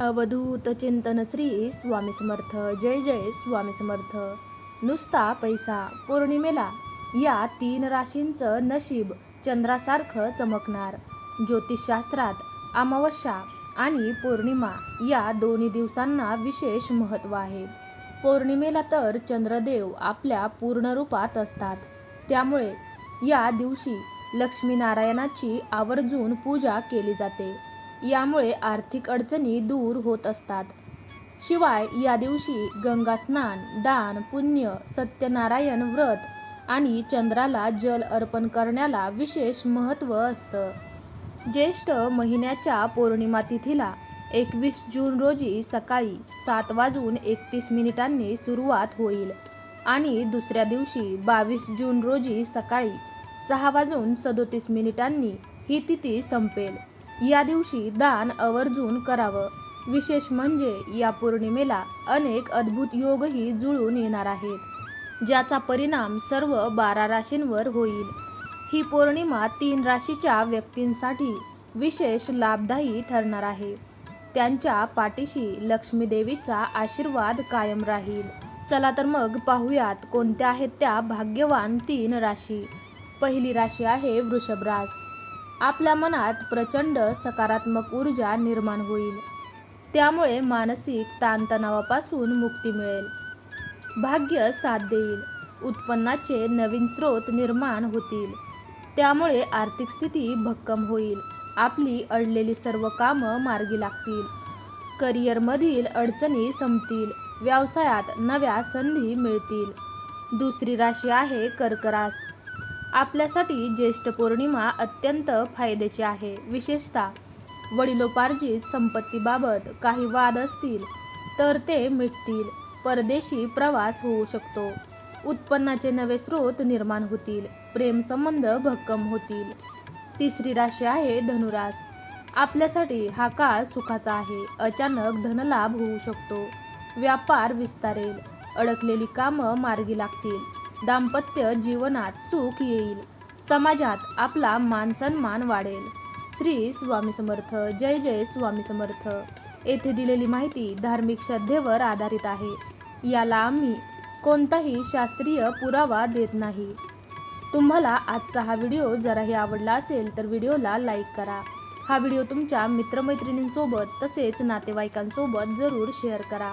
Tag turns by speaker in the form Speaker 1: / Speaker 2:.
Speaker 1: अवधूत चिंतन श्री स्वामी समर्थ. जय जय स्वामी समर्थ. नुसता पैसा पौर्णिमेला. या तीन राशींचं नशीब चंद्रासारखं चमकणार. ज्योतिषशास्त्रात अमावस्या आणि पौर्णिमा या दोन्ही दिवसांना विशेष महत्त्व आहे. पौर्णिमेला तर चंद्रदेव आपल्या पूर्ण रूपात असतात. त्यामुळे या दिवशी लक्ष्मीनारायणाची आवर्जून पूजा केली जाते. यामुळे आर्थिक अडचणी दूर होत असतात. शिवाय या दिवशी गंगास्नान दान पुण्य सत्यनारायण व्रत आणि चंद्राला जल अर्पण करण्याला विशेष महत्त्व असतं. ज्येष्ठ महिन्याच्या पौर्णिमा तिथीला एकवीस जून रोजी सकाळी सात वाजून एकतीस मिनिटांनी सुरुवात होईल आणि दुसऱ्या दिवशी बावीस जून रोजी सकाळी सहा वाजून सदोतीस मिनिटांनी ही तिथी संपेल. या दिवशी दान आवर्जून करावं. विशेष म्हणजे या पौर्णिमेला अनेक अद्भुत योगही जुळून येणार आहेत ज्याचा परिणाम सर्व बारा राशींवर होईल. ही पौर्णिमा तीन राशीच्या व्यक्तींसाठी विशेष लाभदायी ठरणार आहे. त्यांच्या पाठीशी लक्ष्मीदेवीचा आशीर्वाद कायम राहील. चला तर मग पाहूयात कोणत्या आहेत त्या भाग्यवान तीन राशी. पहिली राशी आहे वृषभरास आपल्या मनात प्रचंड सकारात्मक ऊर्जा निर्माण होईल. त्यामुळे मानसिक ताणतणावापासून मुक्ती मिळेल. भाग्य साथ देईल. उत्पन्नाचे नवीन स्रोत निर्माण होतील. त्यामुळे आर्थिक स्थिती भक्कम होईल. आपली अडलेली सर्व कामं मार्गी लागतील. करिअरमधील अडचणी संपतील. व्यवसायात नव्या संधी मिळतील. दुसरी राशी आहे कर्करास. आपल्यासाठी ज्येष्ठ पौर्णिमा अत्यंत फायद्याची आहे. विशेषतः वडिलोपार्जित संपत्तीबाबत काही वाद असतील तर ते मिटतील. परदेशी प्रवास होऊ शकतो. उत्पन्नाचे नवे स्रोत निर्माण होतील. प्रेमसंबंध भक्कम होतील. तिसरी राशी आहे धनुरास. आपल्यासाठी हा काळ सुखाचा आहे. अचानक धनलाभ होऊ शकतो. व्यापार विस्तारेल. अडकलेली कामं मार्गी लागतील. दाम्पत्य जीवनात सुख येईल. समाजात आपला मान सन्मान वाढेल. श्री स्वामी समर्थ. जय जय स्वामी समर्थ. येथे दिलेली माहिती धार्मिक श्रद्धेवर आधारित आहे. याला आम्ही कोणताही शास्त्रीय पुरावा देत नाही. तुम्हाला आजचा हा व्हिडिओ जराही आवडला असेल तर व्हिडिओला लाईक करा. हा व्हिडिओ तुमच्या मित्रमैत्रिणींसोबत तसेच नातेवाईकांसोबत जरूर शेअर करा.